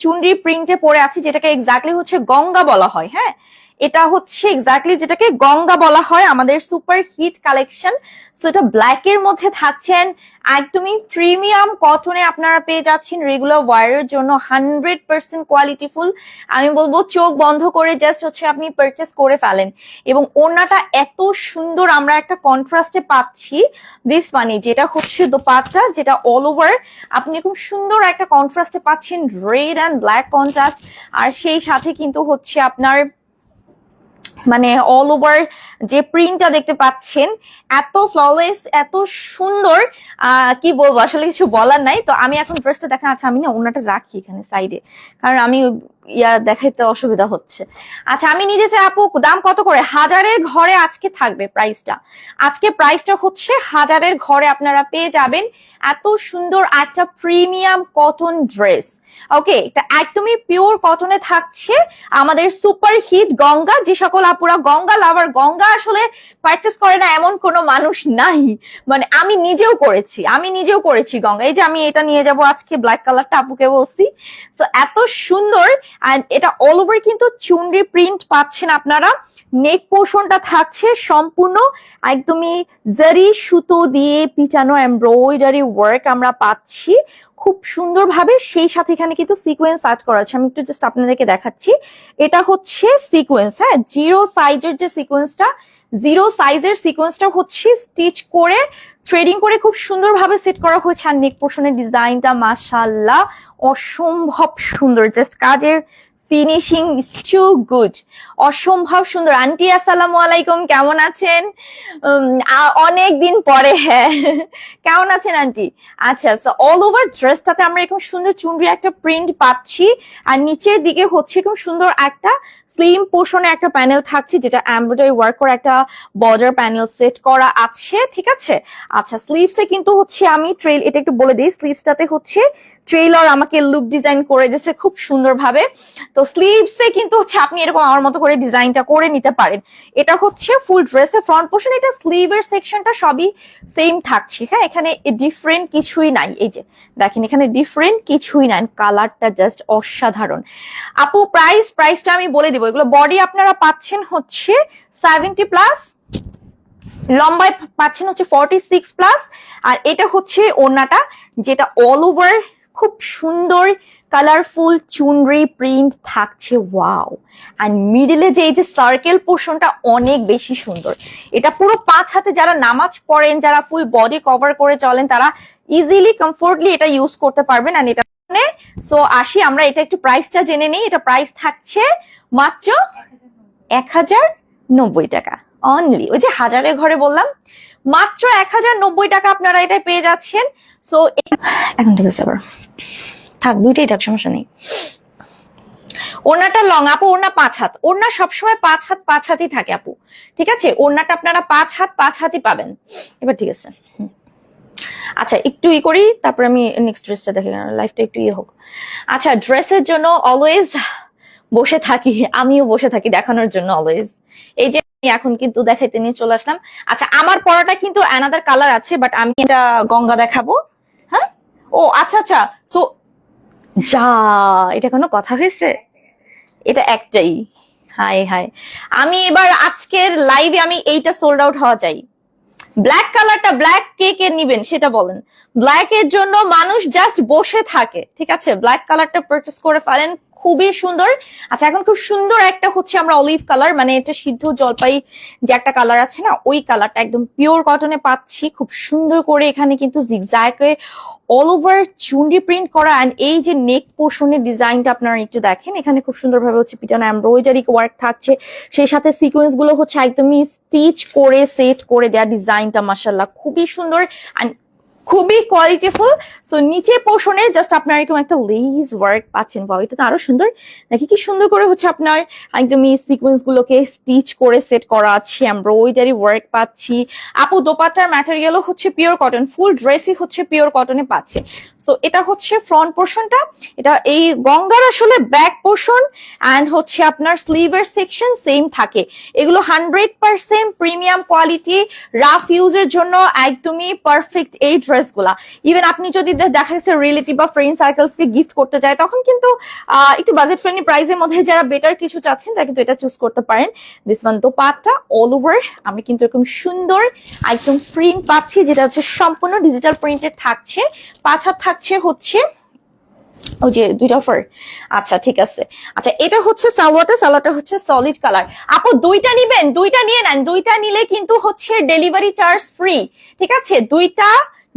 চুনরি প্রিন্টে পরে আছি যেটাকে এক্স্যাক্টলি হচ্ছে গঙ্গা বলা হয় হ্যাঁ? এটা হচ্ছে এক্স্যাক্টলি যেটাকে গঙ্গা বলা হয় আমাদের সুপার হিট কালেকশন সো এটা ব্ল্যাক এর মধ্যে থাকছেন একদমই প্রিমিয়াম কটনে আপনারা পেয়ে যাচ্ছেন রেগুলার ওয়ারের জন্য হান্ড্রেড পার্সেন্ট কোয়ালিটিফুল আমি বলব চোখ বন্ধ করে জাস্ট হচ্ছে আপনি পারচেস করে ফেলেন। এবং ওড়নাটা এত সুন্দর আমরা একটা কন্ট্রাস্টে পাচ্ছি দিস মানে যেটা হচ্ছে দোপাট্টা, যেটা অল ওভার আপনি খুব সুন্দর একটা কন্ট্রাস্টে পাচ্ছেন রেড অ্যান্ড ব্ল্যাক কন্ট্রাস্ট আর সেই সাথে কিন্তু হচ্ছে আপনার মানে অল ওভার যে প্রিন্টটা দেখতে পাচ্ছেন, এত ফ্ললেস এত সুন্দর কি বলব, আসলে কিছু বলার নাই। তো আমি এখন ড্রেসটা দেখা আচ্ছা আমি না ওনাটা রাখি এখানে সাইডে কারণ আমি ইয়া দেখাইতে অসুবিধা হচ্ছে। আচ্ছা আমি নিজে চাই, আপু, দাম কত করে? হাজারের ঘরে আজকে থাকবে প্রাইসটা আজকে প্রাইসটা হচ্ছে হাজারের ঘরে আপনারা পেয়ে যাবেন এত সুন্দর একটা প্রিমিয়াম কটন ড্রেস ওকে একদমই পিওর কটনে থাকছে আমাদের সুপার হিট গঙ্গা। যে সকল আপুরা গঙ্গা লাভার গঙ্গা আসলে পারচেস করে না এমন কোনো মানুষ নাই। মানে আমি নিজেও করেছি, আমি নিজেও করেছি গঙ্গা। এই যে আমি এটা নিয়ে যাব আজকে ব্ল্যাক কালারটা আপুকে বলছি। তো এত সুন্দর আর এটা অল ওভার কিন্তু চুনরি প্রিন্ট পাচ্ছেন আপনারা। নেক পোর্শনটা থাকছে সম্পূর্ণ একদমই জারি সুতো দিয়ে পিটানো এমব্রয়ডারি ওয়ার্ক আমরা পাচ্ছি। খুব সুন্দরভাবে সেই সাথে এখানে কিন্তু সিকোয়েন্স আর্ট করা আছে। আমি একটু জাস্ট আপনাদেরকে দেখাচ্ছি। এটা হচ্ছে সিকোয়েন্স হ্যাঁ? জিরো সাইজের যে সিকোয়েন্সটা জিরো সাইজের সিকোয়েন্সটা হচ্ছে স্টিচ করে থ্রেডিং করে খুব সুন্দরভাবে সেট করা হয়েছে। আর নেক পোষণের ডিজাইনটা মাসাল্লাহ অসম্ভব সুন্দর। জাস্ট কাজের ফিনিশিং টু গুড অসম্ভব সুন্দর। আন্টি আসসালামু আলাইকুম, কেমন আছেন? অনেক দিন পরে হ্যাঁ। কেমন আছেন আন্টি আচ্ছা অল ওভার ড্রেসটাতে আমরা এরকম সুন্দর চুনরি একটা প্রিন্ট পাচ্ছি, আর নিচের দিকে হচ্ছে এরকম সুন্দর একটা স্লিম পোর্শনে একটা প্যানেল থাকছে, যেটা এমব্রয়ডারি ওয়ার্ক করা একটা বর্ডার প্যানেল সেট করা আছে, ঠিক আছে? আচ্ছা স্লিভসে কিন্তু হচ্ছে আমি ট্রেল এটা একটু বলে দিই স্লিভসটাতে হচ্ছে ট্রেলার আমাকে লুক ডিজাইন করে দিয়েছে খুব সুন্দরভাবে। তো স্লিভসে কিন্তু হচ্ছে আপনি এরকম আমার মতো করে ডিজাইনটা করে নিতে পারেন। এটা হচ্ছে ফুল ড্রেসের ফ্রন্ট পোর্শন এটা স্লিভের সেকশনটা সবই সেম থাকছে হ্যাঁ? এখানে ডিফারেন্ট কিছুই নাই, এই যে, দেখেন এখানে ডিফারেন্ট কিছুই নাই কালারটা জাস্ট অসাধারণ। আপু প্রাইস প্রাইসটা আমি বলে দিব এগুলো বডি আপনারা পাচ্ছেন হচ্ছে সেভেন্টি প্লাস লম্বায় পাচ্ছেন হচ্ছে ফর্টি সিক্স প্লাস আর এটা হচ্ছে ওড়নাটা যেটা অল ওভার খুব সুন্দর কালারফুল চুনরি প্রিন্ট থাকছে ওয়াও আর মিডিলে যে এই যে সার্কেল পোর্শনটা অনেক বেশি সুন্দর। এটা পুরো পাঁচ হাতে যারা নামাজ পড়েন, যারা ফুল বডি কভার করে চলেন, তারা ইজিলি কমফোর্টলি এটা ইউজ করতে পারবেন। আর এটা সো আসি, আমরা এটা একটু প্রাইসটা জেনে নিই। এটা প্রাইস থাকছে মাত্র এক হাজার নব্বই টাকা। অনলি ওই যে হাজারের ঘরে বললাম, মাত্র এক হাজার নব্বই টাকা আপনারা এটা পেয়ে যাচ্ছেন। সো এখন ঠিক আছে আবার থাক, দুইটাই থাক, সমস্যা নেই। ওড়নাটা লং আপু, ওড়না পাঁচ হাত। ওড়না সবসময় পাঁচ হাত, পাঁচ হাতই থাকে, আপু। ঠিক আছে? ওড়নাটা আপনারা পাঁচ হাত, পাঁচ হাতই পাবেন। এবার ঠিক আছে। আচ্ছা একটু ই করি, তারপর আমি নেক্সট ড্রেসটা দেখে লাইফটা একটু ইয়ে হোক। আচ্ছা ড্রেসের জন্য অলওয়েজ বসে থাকি, আমিও বসে থাকি দেখানোর জন্য অলওয়েজ এই যে এখন কিন্তু দেখাইতে নিয়ে চলে আসলাম। আচ্ছা আমার পরাটা কিন্তু অ্যানাদার কালার আছে বাট আমি এটা গঙ্গা দেখাবো। হ্যাঁ? ও আচ্ছা আচ্ছা। সো যা, এটা কোনো কথা হয়েছে? এটা একটাই। হাই হাই আমি এবার আজকের লাইভে আমি এইটা সোল্ড আউট হওয়া চাই। ব্ল্যাক কালারটা ব্ল্যাক কে কে নিবেন সেটা বলেন। ব্ল্যাক এর জন্য মানুষ জাস্ট বসে থাকে, ঠিক আছে? ব্ল্যাক কালারটা পারচেস করে ফেলেন, খুবই সুন্দর। আচ্ছা এখন খুব সুন্দর একটা হচ্ছে আমরা অলিভ কালার মানে এটা সিদ্ধ জলপাই যে একটা কালার আছে না, ওই কালারটা একদম পিওর কটনে পাচ্ছি। খুব সুন্দর করে এখানে কিন্তু জিগজ্যাগে অল ওভার চুন্ডি প্রিন্ট করা অ্যান্ড এই যে নেক পোর্শনের ডিজাইনটা আপনারা একটু দেখেন, এখানে খুব সুন্দরভাবে হচ্ছে পিটানো এমব্রয়ডারি ওয়ার্ক থাকছে। সেই সাথে সিকোয়েন্সগুলো হচ্ছে একদমই স্টিচ করে সেট করে দেওয়া ডিজাইনটা মাসাল্লাহ খুবই সুন্দর। অ্যান্ড খুবই কোয়ালিটিফুল সো নিচের পোর্শনে জাস্ট আপনার এরকম একটা লেজ ওয়ার্ক পাচ্ছেন। বাবা এটা তো আরও সুন্দর। নাকি কি সুন্দর করে হচ্ছে আপনার একদমই সিকোয়েন্স গুলোকে স্টিচ করে সেট করা আছে। এমব্রয়ডারি ওয়ার্ক পাচ্ছি। আপু, দোপাট্টার ম্যাটেরিয়ালও হচ্ছে পিওর কটন ফুল ড্রেসই হচ্ছে পিওর কটনে পাচ্ছে। সো এটা হচ্ছে ফ্রন্ট পোর্শনটা এটা এই গঙ্গার আসলে ব্যাক পোর্শন অ্যান্ড হচ্ছে আপনার স্লিভের সেকশন সেম থাকে। এগুলো hundred percent premium quality rough ইউজের জন্য একদমই পারফেক্ট এই ড্রেস ড্রেসগুলা। ইভেন আপনি যদি দেখা গেছে রিলেটিভ বা ফ্রেন্ড সার্কেলস কে গিফট করতে চায়, তখন কিন্তু একটু বাজেট ফ্রেন্ডলি প্রাইসের মধ্যে যারা বেটার কিছু চাচ্ছেন, তারা কিন্তু এটা চুজ করতে পারেন। দিস ওয়ান তো পাটটা অল ওভার আমি কিন্তু এরকম সুন্দর একদম প্রিন্ট পাচ্ছি, যেটা হচ্ছে সম্পূর্ণ ডিজিটাল প্রিন্টেড থাকছে। পাঁচ হাত থাকছে হচ্ছে, ওই যে দুইটা অফার আচ্ছা ঠিক আছে। আচ্ছা এটা হচ্ছে সালোয়ারটা সালোয়ারটা হচ্ছে সলিড কালার আপু, দুইটা নিবেন, দুইটা নিয়ে নেন। দুইটা নিলে কিন্তু হচ্ছে ডেলিভারি চার্জ ফ্রি ঠিক আছে? দুইটা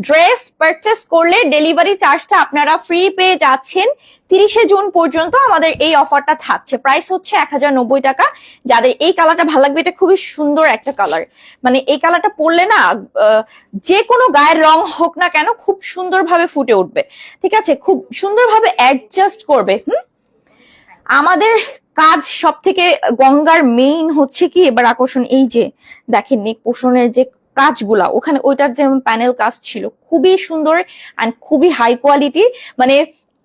ড্রেস পারচেস করলে ডেলিভারি চার্জটা আপনারা ফ্রি পেয়ে যাচ্ছেন। তিরিশে জুন পর্যন্ত আমাদের এই অফারটা থাকছে। প্রাইস হচ্ছে এক হাজার নব্বই টাকা। যাদের এই কালারটা ভালো লাগবে, এটা খুবই সুন্দর একটা কালার মানে এই কালারটা পরলে না যে কোনো গায়ের রং হোক না কেন খুব সুন্দরভাবে ফুটে উঠবে। ঠিক আছে? খুব সুন্দরভাবে অ্যাডজাস্ট করবে, হুম? আমাদের কাজ সব থেকে গঙ্গার মেইন হচ্ছে কি? এবার আকর্ষণ, এই যে দেখেন নেক পোষণের যে কাজগুলা, ওখানে ওইটার যেমন প্যানেল কাজ ছিল, খুবই সুন্দর অ্যান্ড খুবই হাই কোয়ালিটি মানে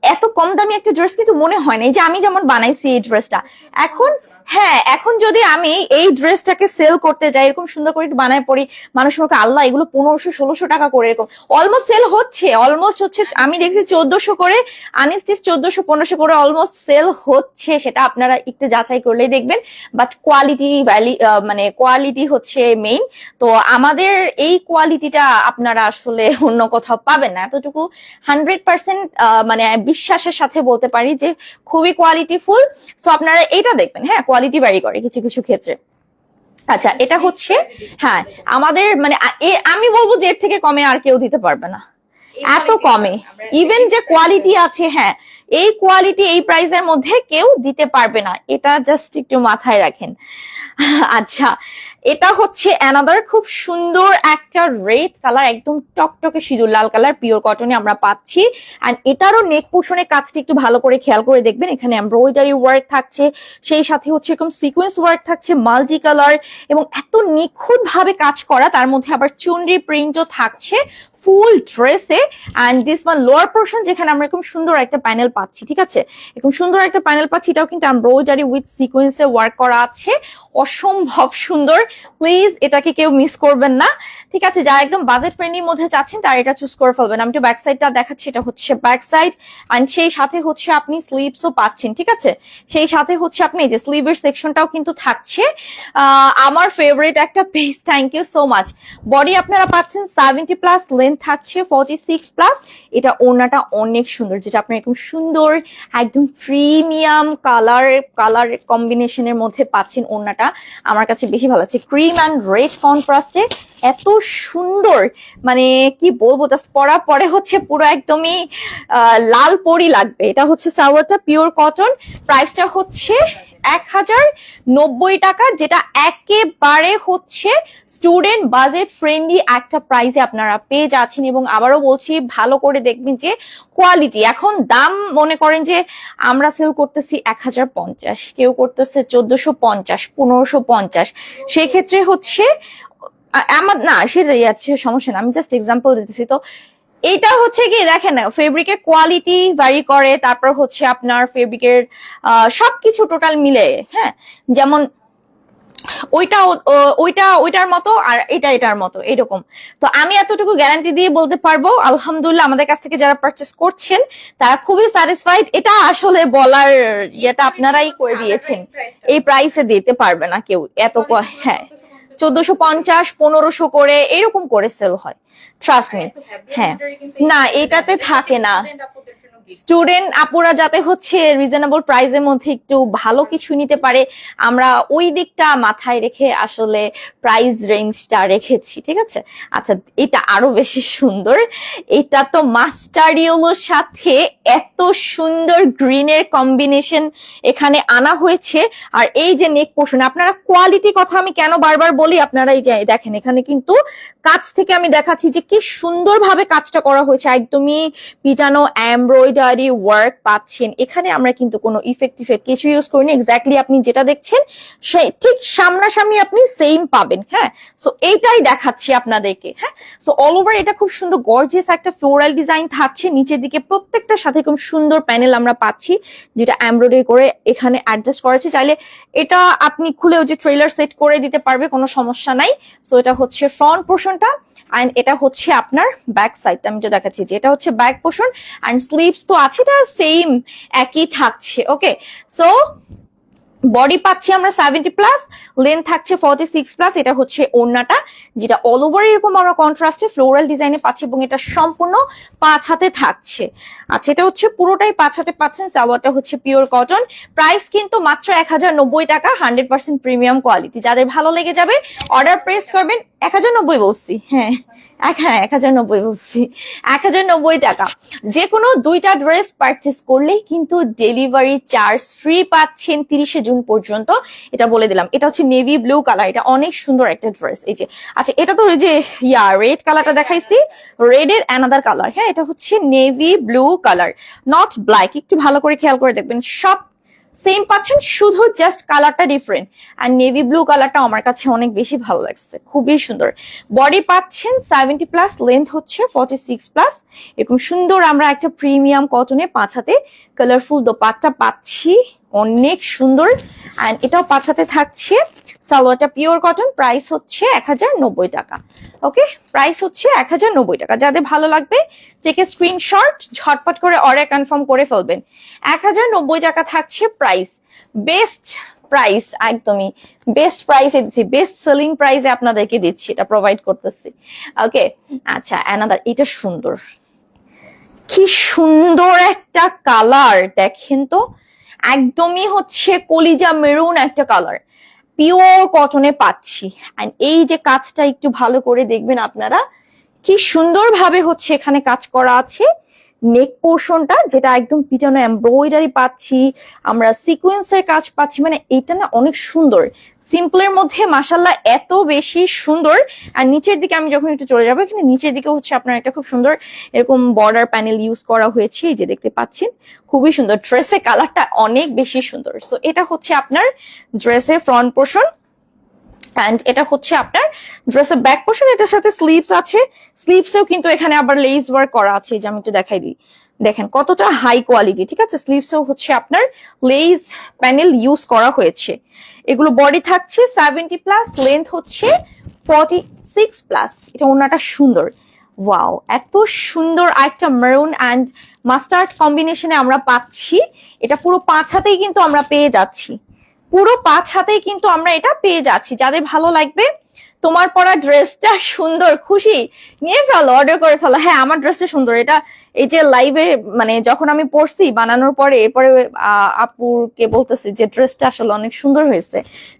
এত কম দামি একটা ড্রেস কিন্তু মনে হয় না এই যে আমি যেমন বানাইছি এই ড্রেসটা এখন হ্যাঁ এখন যদি আমি এই ড্রেসটাকে সেল করতে যাই, এরকম সুন্দর করে বানায় পড়ি মানুষ আমাকে আল্লাহ, এগুলো পনেরোশো, ষোলোশো টাকা করে এরকম। অলমোস্ট সেল হচ্ছে অলমোস্ট হচ্ছে, আমি দেখছি চোদ্দশো করে, আনিস্টিস চোদ্দশো, পনেরোশো করে অলমোস্ট সেল হচ্ছে, সেটা আপনারা একটু যাচাই করলেই দেখবেন। বাট কোয়ালিটি ভ্যালি মানে কোয়ালিটি হচ্ছে মেইন তো আমাদের এই কোয়ালিটিটা আপনারা আসলে অন্য কোথাও পাবেন না। এতটুকু হান্ড্রেড পার্সেন্ট মানে বিশ্বাসের সাথে বলতে পারি যে খুবই কোয়ালিটিফুল সো আপনারা এটা দেখবেন হ্যাঁ কোয়ালিটি ভ্যারি করে কিছু কিছু ক্ষেত্রে। আচ্ছা এটা হচ্ছে হ্যাঁ আমাদের মানে আমি বলব যে এর থেকে কমে আর কেউ দিতে পারবে না। এত কমে। ইভেন যে কোয়ালিটি আছে হ্যাঁ এই কোয়ালিটি এই প্রাইসের মধ্যে কেউ দিতে পারবে না। এটা জাস্ট একটু মাথায় রাখেন। আচ্ছা এটা হচ্ছে অ্যানাদার খুব সুন্দর একটা রেড কালার একদম টকটকে সিঁদুর, লাল কালার পিওর কটনে আমরা পাচ্ছি। এন্ড এটারও নেক পোর্শনের কাজটি একটু ভালো করে খেয়াল করে দেখবেন, এখানে এমব্রয়ডারি ওয়ার্ক থাকছে, সেই সাথে হচ্ছে এরকম সিকোয়েন্স ওয়ার্ক থাকছে মাল্টি কালার এবং এত নিখুঁত ভাবে কাজ করা, তার মধ্যে আবার চুনরি প্রিন্টও থাকছে ফুল ড্রেসে and this one lower portion যেখানে আমরা এরকম সুন্দর একটা প্যানেল পাচ্ছি, ঠিক আছে? এরকম সুন্দর একটা প্যানেল পাচ্ছি, এটাও কিন্তু এমব্রয়ডারি উইথ সিকোয়েন্সে ওয়ার্ক করা আছে। অসম্ভব সুন্দর। প্লিজ এটাকে কেউ মিস করবেন না। ঠিক আছে, যারা একদম বাজেট ফ্রেন্ডলির মধ্যে চাচ্ছেন, তারা এটা চুজ করে ফেলবেন। আমি একটু ব্যাক সাইডটা দেখাচ্ছি, এটা হচ্ছে ব্যাক সাইড অ্যান্ড সেই সাথে হচ্ছে আপনি স্লিভসও পাচ্ছেন, ঠিক আছে? সেই সাথে হচ্ছে আপনি এই যে স্লিভের সেকশনটাও কিন্তু থাকছে। আমার ফেভারিট একটা page thank you so much body আপনারা পাচ্ছেন সেভেন্টি প্লাস লেন্থ থাকছে ফর্টি সিক্স প্লাস এটা ওড়নাটা অনেক সুন্দর, যেটা আপনার এরকম সুন্দর, একদম প্রিমিয়াম কালার কালার কম্বিনেশনের মধ্যে পাচ্ছেন ওড়নাটা। আমার কাছে বেশি ভালো লাগছে। ক্রিম অ্যান্ড রেড কন্ট্রাস্টে এত সুন্দর মানে কি বলব জাস্ট পরা পরে হচ্ছে পুরো একদমই লাল পরি লাগবে। এটা হচ্ছে সাওয়ারটা পিওর কটন প্রাইসটা হচ্ছে এক হাজার নব্বই টাকা, যেটা একেবারে হচ্ছে স্টুডেন্ট বাজেট ফ্রেন্ডলি একটা প্রাইসে আপনারা পেয়ে যাচ্ছেন এবং আবারও বলছি, ভালো করে দেখবেন যে কোয়ালিটি এখন দাম মনে করেন যে আমরা সেল করতেছি এক হাজার পঞ্চাশ, কেউ করতেছে চোদ্দশো পঞ্চাশ, পনেরোশো পঞ্চাশ। সেক্ষেত্রে হচ্ছে আমার না, সেটাই আছে, সমস্যা আমি জাস্ট এক্সাম্পল দিতেছি। তো এটা হচ্ছে কি, দেখেন ফেব্রিকের কোয়ালিটি ভ্যারি করে, তারপর হচ্ছে আপনার ফেব্রিকের সবকিছু টোটাল মিলে হ্যাঁ? যেমন ওইটা ওইটা, ওইটার মতো আর এটা, এটার মতো, এরকম। তো আমি এতটুকু গ্যারান্টি দিয়ে বলতে পারব, আলহামদুলিল্লাহ, আমাদের কাছ থেকে যারা পারচেস করছেন, তারা খুবই স্যাটিসফাইড এটা আসলে বলার ইয়েটা আপনারাই করে দিয়েছেন। এই প্রাইসে দিতে পারবে না কেউ, এত হ্যাঁ। চোদ্দশো পঞ্চাশ পনেরোশো করে এরকম করে সেল হয় ট্রাস্ট মি হ্যাঁ। না, এটাতে থাকে না। স্টুডেন্ট আপুরা যাতে হচ্ছে রিজনেবল প্রাইসের মধ্যে একটু ভালো কিছু নিতে পারে, আমরা ওই দিকটা মাথায় রেখে আসলে প্রাইস রেঞ্জটা রেখেছি, ঠিক আছে? আচ্ছা এটা আরও বেশি সুন্দর। এটা তো মাস্টার ইয়েলোর সাথে এত সুন্দর গ্রিনের কম্বিনেশন এখানে আনা হয়েছে। আর এই যে নেক পোর্শন আপনারা কোয়ালিটি কথা আমি কেন বারবার বলি? আপনারা এই যে দেখেন, এখানে কিন্তু কাজ থেকে আমি দেখাচ্ছি যে কি সুন্দরভাবে কাজটা করা হয়েছে। একদমই পিটানো এমব্রয়েড এমব্রয়ডারি ওয়ার্ক পাচ্ছেন, এখানে আমরা কিন্তু কোনো ইফেক্ট ইফেক্ট কিছু ইউজ করিনি। এক্স্যাক্টলি আপনি যেটা দেখছেন সেই ঠিক সামনাসামনি আপনি সেম পাবেন হ্যাঁ? সো এইটাই দেখাচ্ছি আপনাদেরকে হ্যাঁ? সো অল ওভার এটা খুব সুন্দর গর্জিয়াস একটা ফ্লোরাল ডিজাইন থাকছে। নিচের দিকে প্রত্যেকটার সাথে খুব সুন্দর প্যানেল আমরা পাচ্ছি, যেটা এমব্রয়ডারি করে এখানে অ্যাডজাস্ট করেছে। চাইলে এটা আপনি খুলেও যে ট্রেলার সেট করে দিতে পারবে, কোনো সমস্যা নাই। সো এটা হচ্ছে ফ্রন্ট পোর্শনটা অ্যান্ড এটা হচ্ছে আপনার ব্যাক সাইডটা আমি যে দেখাচ্ছি যে এটা হচ্ছে ব্যাক পোর্শন অ্যান্ড স্লিভস তো আছে এটা সেম একই থাকছে ওকে সো বডি পাচ্ছি আমরা সেভেন্টি প্লাস লেন্থ থাকছে ফর্টি সিক্স প্লাস এটা হচ্ছে ওড়নাটা, যেটা অল ওভার এরকম আমরা কন্ট্রাস্টে ফ্লোরাল ডিজাইনে পাচ্ছি এবং এটা সম্পূর্ণ পাঁচ হাতে থাকছে। আচ্ছা এটা হচ্ছে পুরোটাই পাঁচ হাতে পাচ্ছেন, সালোয়ারটা হচ্ছে পিওর কটন প্রাইস কিন্তু মাত্র এক হাজার নব্বই টাকা হান্ড্রেড পার্সেন্ট প্রিমিয়াম কোয়ালিটি যাদের ভালো লেগে যাবে অর্ডার প্রেস করবেন, এক হাজার নব্বই বলছি হ্যাঁ এক হ্যাঁ এক হাজার নব্বই বলছি, এক হাজার নব্বই টাকা। যে কোনো দুইটা ড্রেস করলেই কিন্তু ডেলিভারি চার্জ ফ্রি পাচ্ছেন তিরিশে জুন পর্যন্ত এটা বলে দিলাম। এটা হচ্ছে নেভি ব্লু কালার এটা অনেক সুন্দর একটা ড্রেস এই যে আচ্ছা এটা তো যে ইয়া রেড কালারটা দেখাইছি। রেড এর অ্যানাদার কালার হ্যাঁ এটা হচ্ছে navy blue colour not black একটু ভালো করে খেয়াল করে দেখবেন, সব সেম পাচ্ছেন, শুধু জাস্ট কালারটা ডিফারেন্ট আর নেভি ব্লু কালারটা আমার কাছে অনেক বেশি ভালো লাগছে, খুবই সুন্দর। বডি পাচ্ছেন সেভেন্টি প্লাস লেন্থ হচ্ছে ফর্টি সিক্স প্লাস এরকম সুন্দর আমরা একটা প্রিমিয়াম কটনে পাঁচ হাতে কালারফুল দোপাট্টা পাচ্ছি। অনেক সুন্দর। অ্যান্ড এটাও পাঁচ হাতে থাকছে। সালোয়ারটা পিওর কটন প্রাইস হচ্ছে এক হাজার নব্বই টাকা। ওকে প্রাইস হচ্ছে এক হাজার নব্বই টাকা। যাদের ভালো লাগবে থেকে স্ক্রিনশট ঝটপট করে অর্ডার কনফার্ম করে ফেলবেন। এক হাজার নব্বই টাকা থাকছে প্রাইস বেস্ট প্রাইস একদমই। বেস্ট প্রাইসে দিচ্ছি। বেস্ট সেলিং প্রাইসে আপনাদেরকে দিচ্ছি। এটা প্রোভাইড করতেছি। ওকে আচ্ছা অ্যানাদার এটা সুন্দর। কি সুন্দর একটা কালার দেখেন তো। একদমই হচ্ছে কলিজা মেরুন একটা কালার পিওর কটনে পাচ্ছি। অ্যান্ড এই যে কাজটা একটু ভালো করে দেখবেন আপনারা, কি সুন্দরভাবে হচ্ছে এখানে কাজ করা আছে। নেক পোর্শনটা যেটা একদম পিটানো এমব্রয়ডারি পাচ্ছি, আমরা সিকোয়েন্সের কাজ পাচ্ছি মানে এটা না অনেক সুন্দর। সিম্পলের মধ্যে মাসাল্লাহ এত বেশি সুন্দর। আর নিচের দিকে আমি যখন একটু চলে যাব, এখানে নিচের দিকে হচ্ছে আপনার একটা খুব সুন্দর এরকম বর্ডার প্যানেল ইউজ করা হয়েছে, এই যে দেখতে পাচ্ছেন। খুবই সুন্দর। ড্রেসের কালারটা অনেক বেশি সুন্দর। সো এটা হচ্ছে আপনার ড্রেসের ফ্রন্ট পোর্শন অ্যান্ড এটা হচ্ছে আপনার ড্রেসের ব্যাক পোর্শন এটার সাথে স্লিভস আছে। স্লিভসেও কিন্তু এখানে আবার লেস ওয়ার্ক করা আছে যে আমি একটু দেখাই দিই। দেখেন কতটা হাই কোয়ালিটি ঠিক আছে? স্লিভসেও হচ্ছে আপনার লেস প্যানেল ইউজ করা হয়েছে। এগুলো বডি থাকছে সেভেন্টি প্লাস লেন্থ হচ্ছে ফর্টি সিক্স প্লাস এটা ওনাটা সুন্দর। ওয়াও এত সুন্দর একটা মেরুন অ্যান্ড মাস্টার্ড কম্বিনেশনে আমরা পাচ্ছি। এটা পুরো পাঁচ হাতেই কিন্তু আমরা পেয়ে যাচ্ছি। পুরো পাঁচ হাতেই কিন্তু আমরা এটা পেয়ে যাচ্ছি। যাদের ভালো লাগবে, তোমার পরা ড্রেসটা সুন্দর, খুশি, নিয়ে ফেলো অর্ডার করে ফেলো। হ্যাঁ আমার ড্রেসটা সুন্দর। এটা এই যে লাইভে মানে যখন আমি পড়ছি বানানোর পরে, এরপরে আপুরকে বলতেছি যে ড্রেসটা আসলে অনেক সুন্দর হয়েছে।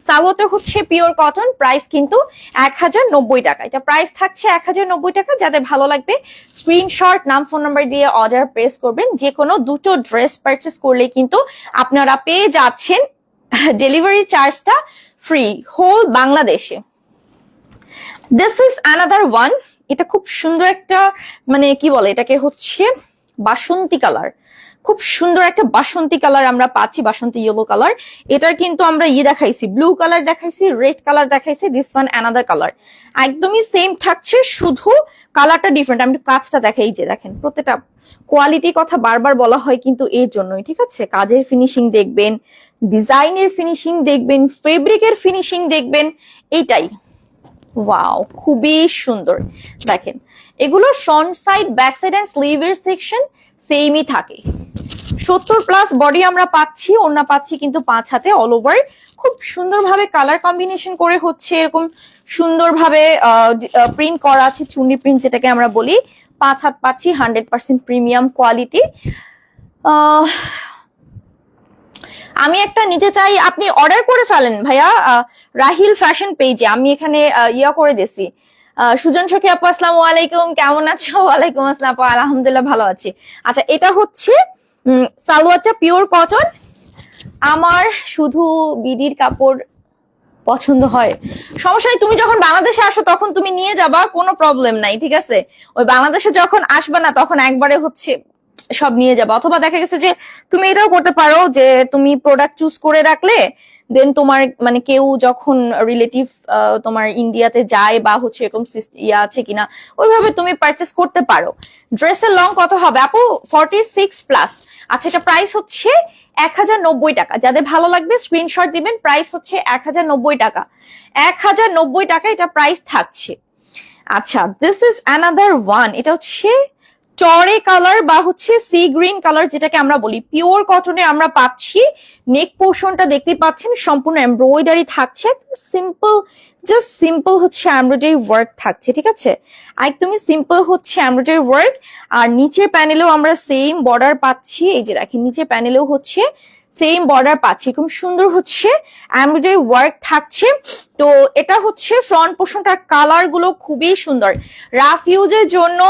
সালোয়ারটা হচ্ছে পিওর কটন প্রাইস কিন্তু এক হাজার নব্বই টাকা। এটা প্রাইস থাকছে এক হাজার নব্বই টাকা। যাদের ভালো লাগবে স্ক্রিনশট নাম ফোন নাম্বার দিয়ে অর্ডার প্রেস করবেন। যে কোনো দুটো ড্রেস পারচেস করলে কিন্তু আপনারা পেয়ে যাচ্ছেন ডেলিভারি চার্জটা ফ্রি হোল বাংলাদেশে দিস ইজ অ্যানাদার ওয়ান এটা খুব সুন্দর একটা মানে কি বলে এটাকে হচ্ছে বাসন্তী কালার খুব সুন্দর একটা বাসন্তী কালার আমরা পাচ্ছি, বাসন্তী ইয়েলো কালার। এটার কিন্তু আমরা ইয়ে দেখাইছি ব্লু কালার দেখাইছি রেড কালার দেখাইছি দিস ওয়ান অ্যানাদার কালার একদমই সেম থাকছে, শুধু কালারটা ডিফারেন্ট আমি কাজটা দেখাই যে দেখেন, প্রত্যেকটা কোয়ালিটির কথা বারবার বলা হয় কিন্তু এর জন্যই, ঠিক আছে? কাজের ফিনিশিং দেখবেন ডিজাইনের ফিনিশিং দেখবেন ফেব্রিকের ফিনিশিং দেখবেন এটাই ওয়াও খুবই সুন্দর। দেখেন, এগুলো front side back side and স্লিভের সেকশন সেমই থাকে। সত্তর প্লাস বডি আমরা পাচ্ছি, ওড়না পাচ্ছি কিন্তু পাঁচ হাতে অল ওভার খুব সুন্দরভাবে কালার কম্বিনেশন করে হচ্ছে এরকম সুন্দরভাবে প্রিন্ট করা আছে, চুন্ডি প্রিন্ট যেটাকে আমরা বলি। পাঁচ হাত পাচ্ছি হান্ড্রেড পার্সেন্ট প্রিমিয়াম কোয়ালিটি আমি একটা নিতে চাই, আপনি অর্ডার করে ফেলেন ভাইয়া রাহিল ফ্যাশন পেজে আমি এখানে ইয়া করে দিছি। সুজন সখী আপু, আসসালামু আলাইকুম। কেমন আছো? ওয়ালাইকুম আসসালাম আলহামদুলিল্লাহ ভালো আছি। আচ্ছা এটা হচ্ছে সালোয়ারটা পিওর কটন আমার শুধু বিডির কাপড় পছন্দ হয়। সমস্যা তুমি যখন বাংলাদেশে আসো, তখন তুমি নিয়ে যাবা, কোনো প্রবলেম নাই, ঠিক আছে? ওই বাংলাদেশে যখন আসবা না, তখন একবারে হচ্ছে সব নিয়ে যাবে। অথবা দেখা গেছে যে, তুমি এটাও করতে পারো যে, তুমি প্রোডাক্ট চুজ করে রাখলে দেন তোমার মানে কেউ যখন রিলেটিভ তোমার ইন্ডিয়াতে যায় বা হচ্ছে এরকম ইয়ে আছে কিনা, ওইভাবে তুমি পারচেস করতে পারো। ড্রেসের লং কত হবে? আপু ফর্টি সিক্স প্লাস আচ্ছা এটা প্রাইস হচ্ছে এক হাজার নব্বই টাকা। যাদের ভালো লাগবে স্ক্রিনশট দিবেন প্রাইস হচ্ছে এক হাজার নব্বই টাকা। এক হাজার নব্বই টাকা এটা প্রাইস থাকছে। আচ্ছা দিস ইজ অ্যানাদার ওয়ান এটা হচ্ছে টরে কালার বা হচ্ছে সি গ্রিন কালার যেটাকে আমরা বলি পিওর কটনে আমরা পাচ্ছি। নেক পোর্শনটা দেখতে পাচ্ছেন, সম্পূর্ণ এমব্রয়ডারি থাকছে। সিম্পল জাস্ট সিম্পল হচ্ছে এমব্রয়ডারি ওয়ার্ক থাকছে, ঠিক আছে? একদমই সিম্পল হচ্ছে এমব্রয়ডারি ওয়ার্ক আর নিচের প্যানেলেও আমরা সেম বর্ডার পাচ্ছি। এই যে দেখেন, নিচের প্যানেলেও হচ্ছে সেম বর্ডার পাচ্ছি। খুব সুন্দর হচ্ছে এমব্রয়ডারি ওয়ার্ক থাকছে। তো এটা হচ্ছে ফ্রন্ট পোর্শনটার কালারগুলো খুবই সুন্দর। রাফ ইউজের জন্য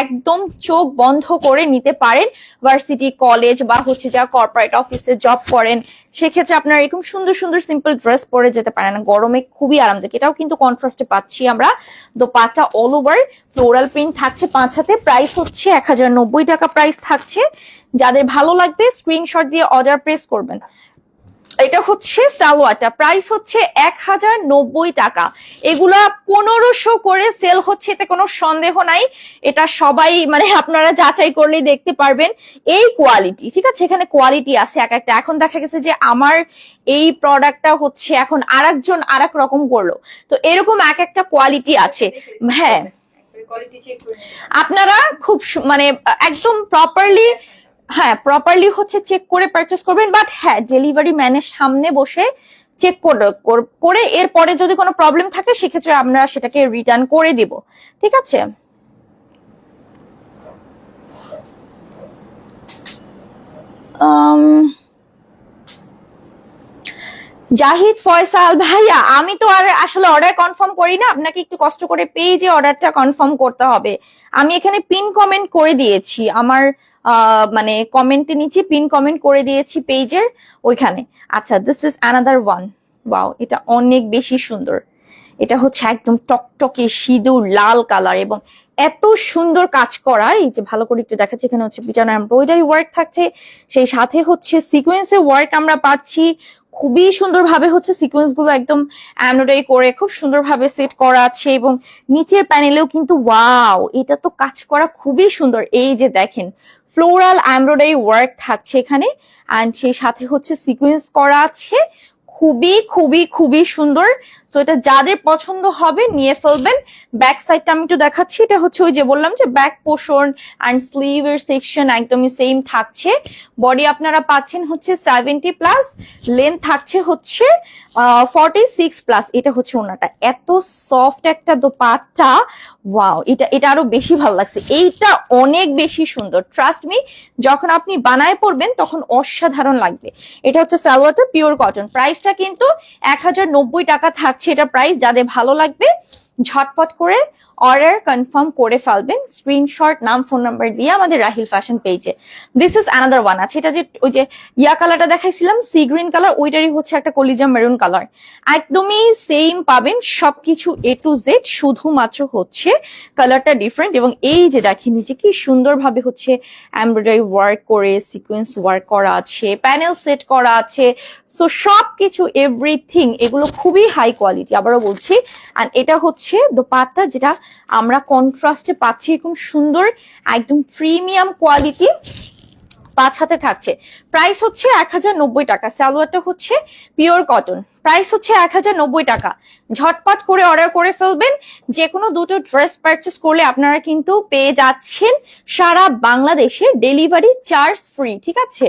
একদম চোখ বন্ধ করে নিতে পারেন। ভার্সিটি কলেজ বা হচ্ছে যা কর্পোরেট অফিসে জব করেন, সেক্ষেত্রে আপনারা এরকম সুন্দর সুন্দর সিম্পল ড্রেস পরে যেতে পারেন। গরমে খুবই আরামদায়ক। এটাও কিন্তু কন্ট্রাস্টে পাচ্ছি আমরা। Dupatta all over floral print থাকছে পাঁচ হাতে। প্রাইস হচ্ছে এক হাজার নব্বই টাকা প্রাইস থাকছে। যাদের ভালো লাগবে স্ক্রিনশট দিয়ে অর্ডার প্রেস করবেন। এটা হচ্ছে সালোয়ারটা প্রাইস হচ্ছে এক হাজার নব্বই টাকা। এগুলা পনেরোশো করে সেল হচ্ছে এতে কোনো সন্দেহ নাই। এটা সবাই মানে আপনারা যাচাই করলেই দেখতে পারবেন। এই কোয়ালিটি ঠিক আছে? এখানে কোয়ালিটি আছে এক একটা। এখন দেখা গেছে যে আমার এই প্রোডাক্টটা হচ্ছে এখন আর একজন আর এক রকম করল। তো এরকম এক একটা কোয়ালিটি আছে। হ্যাঁ। আপনারা খুব মানে একদম প্রপারলি হ্যাঁ প্রপারলি হচ্ছে চেক করে পারচেস করবেন বাট হ্যাঁ ডেলিভারি ম্যানের সামনে বসে চেক করে এরপরে যদি কোনো প্রবলেম থাকে সেক্ষেত্রে আমরা সেটাকে রিটার্ন করে দিব। ঠিক আছে? উম, জাহিদ ফয়সাল ভাইয়া আমি তো আর আসলে অর্ডার কনফার্ম করি না আপনাকে একটু কষ্ট করে পেজে অর্ডারটা কনফার্ম করতে হবে। আমি এখানে পিন কমেন্ট করে দিয়েছি। আমার মানে কমেন্টের নিচে পিন কমেন্ট করে দিয়েছি পেজের ওইখানে। আচ্ছা this is another one wow এটা অনেক বেশি সুন্দর। এটা হচ্ছে একদম টকটকে সিঁদুর, লাল কালার এবং এত সুন্দর কাজ করা। এই যে ভালো করে একটু দেখাচ্ছি, এখানে হচ্ছে পিটানো এমব্রয়ডারি ওয়ার্ক থাকছে। সেই সাথে হচ্ছে সিকোয়েন্সের ওয়ার্ক আমরা পাচ্ছি। খুবই সুন্দরভাবে হচ্ছে সিকোয়েন্সগুলো একদম এমব্রয়ডারি করে খুব সুন্দরভাবে সেট করা আছে এবং নিচের প্যানেলেও কিন্তু ওয়াও এটা তো কাজ করা খুবই সুন্দর। এই যে দেখেন ফ্লোরাল এমব্রয়ডারি ওয়ার্ক থাকছে এখানে অ্যান্ড সেই সাথে হচ্ছে সিকুয়েন্স করা আছে খুবই খুবই খুবই সুন্দর। সো এটা যাদের পছন্দ হবে, নিয়ে ফেলবেন। ব্যাক সাইডটা আমি একটু দেখাচ্ছি। এটা হচ্ছে ওই যে বললাম যে ব্যাক পোর্শন অ্যান্ড স্লিভের সেকশন একদমই সেম থাকছে। বডি আপনারা পাচ্ছেন হচ্ছে সেভেন্টি প্লাস লেন্থ থাকছে হচ্ছে ফর্টি সিক্স প্লাস এটা হচ্ছে ওনাটা। এত সফট একটা দোপাট্টা। ওয়াও এটা এটা আরও বেশি ভালো লাগছে। এইটা অনেক বেশি সুন্দর। ট্রাস্ট মি যখন আপনি বানায় পড়বেন তখন অসাধারণ লাগবে। এটা হচ্ছে সালোয়ারটা পিওর কটন প্রাইসটা কিন্তু এক হাজার নব্বই টাকা থাকছে এটা প্রাইস যাদের ভালো লাগবে ঝটপট করে অর্ডার কনফার্ম করে ফেলবেন। স্ক্রিনশট নাম ফোন নাম্বার দিয়ে আমাদের রাহিল ফ্যাশন পেজে দিস ইজ অ্যানাদার ওয়ান আছে। এটা যে, ওই যে, ইয়া কালারটা দেখাইছিলাম সি গ্রিন কালার ওইটারই হচ্ছে একটা কলিজা মেরুন কালার একদমই সেম পাবেন, সবকিছু এ টু জেড শুধুমাত্র হচ্ছে কালারটা ডিফারেন্ট এবং এই যে দেখেন নিচে কি সুন্দরভাবে হচ্ছে এমব্রয়ডারি ওয়ার্ক করে সিকোয়েন্স ওয়ার্ক করা আছে প্যানেল সেট করা আছে। সো সবকিছু এভরিথিং এগুলো খুবই হাই কোয়ালিটি আবারও বলছি আর এটা হচ্ছে দোপাট্টা যেটা আমরা কন্ট্রাস্টে পাচ্ছি এরকম সুন্দর, একদম প্রিমিয়াম কোয়ালিটি পাঁচ হাতে থাকছে। প্রাইস হচ্ছে এক হাজার নব্বই টাকা, সালোয়ারটা হচ্ছে পিওর কটন প্রাইস হচ্ছে এক হাজার নব্বই টাকা। ঝটপট করে অর্ডার করে ফেলবেন যে কোনো দুটো ড্রেস পারচেস করলে আপনারা কিন্তু পেয়ে যাচ্ছেন সারা বাংলাদেশে ডেলিভারি চার্জ ফ্রি ঠিক আছে?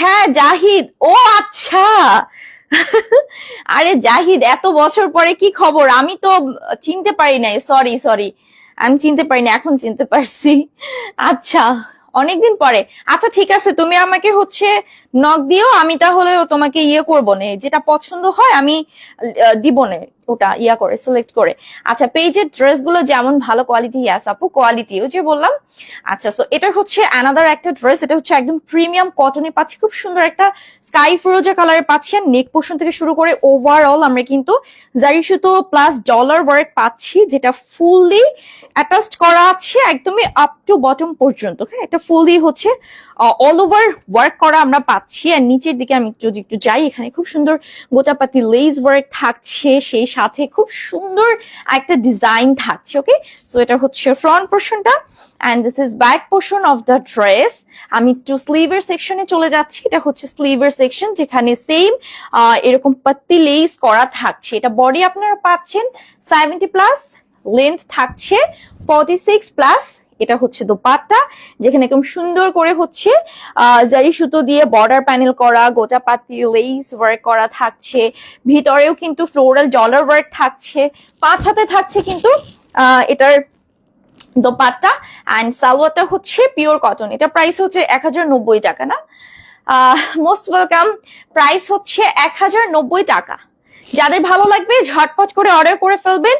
হ্যাঁ জাহিদ। ও আচ্ছা! আরে জাহিদ, এত বছর পরে কি খবর? আমি তো চিনতে পারি নাই। সরি সরি আমি চিনতে পারি না এখন চিনতে পারছি। আচ্ছা অনেকদিন পরে। আচ্ছা ঠিক আছে, তুমি আমাকে হচ্ছে নক দিও, আমি তাহলে তোমাকে ইয়ে করব না। যেটা পছন্দ হয়, আমি দিব না। ওটা ইয়া করে সিলেক্ট করে। আচ্ছা পেজের ড্রেসগুলো যেমন ভালো কোয়ালিটি ইয়াস আপু কোয়ালিটি ওই যে বললাম। আচ্ছা সো এটা হচ্ছে অ্যানাদার একটা ড্রেস এটা হচ্ছে একদম প্রিমিয়াম কটনে পাচ্ছি। খুব সুন্দর একটা স্কাই ফিরোজা কালারের পাচ্ছি আর নেক পোর্শন থেকে শুরু করে ওভারঅল আমরা কিন্তু জারি সুতো প্লাস ডলার ওয়ার্ক পাচ্ছি, যেটা ফুললি অ্যাটাচড করা আছে একদমই আপ টু বটম পর্যন্ত হ্যাঁ এটা ফুললি হচ্ছে অল ওভার ওয়ার্ক করা আমরা পাচ্ছি। আর নিচের দিকে আমি যদি একটু যাই, এখানে খুব সুন্দর গোটাপাতি লেস ওয়ার্ক থাকছে, সেই সাথে খুব সুন্দর একটা ডিজাইন থাকছে ওকে সো এটা হচ্ছে ফ্রন্ট পোর্শনটা and this is back portion of the dress আমি একটু স্লিভের সেকশনে চলে যাচ্ছি, এটা হচ্ছে স্লিভের সেকশন যেখানে সেম এরকম পাত্তি লেস করা থাকছে। এটা বডি আপনারা পাচ্ছেন সেভেন্টি প্লাস লেন্থ থাকছে ফর্টি সিক্স প্লাস এটা হচ্ছে দোপাট্টা যেখানে একদম সুন্দর করে হচ্ছে আহ, জারি সুতো দিয়ে বর্ডার প্যানেল করা গোটা পাতি লেস ওয়ার্ক করা থাকছে ভিতরেও কিন্তু ফ্লোরাল ডলার ওয়ার্ক থাকছে পাঁচ হাতে থাকছে কিন্তু আহ, এটার দোপাট্টা অ্যান্ড সালোয়ারটা হচ্ছে পিওর কটন এটা প্রাইস হচ্ছে এক হাজার নব্বই টাকা না? মোস্ট ওয়েলকাম প্রাইস হচ্ছে এক হাজার নব্বই টাকা। যাদের ভালো লাগবে ঝটপট করে অর্ডার করে ফেলবেন।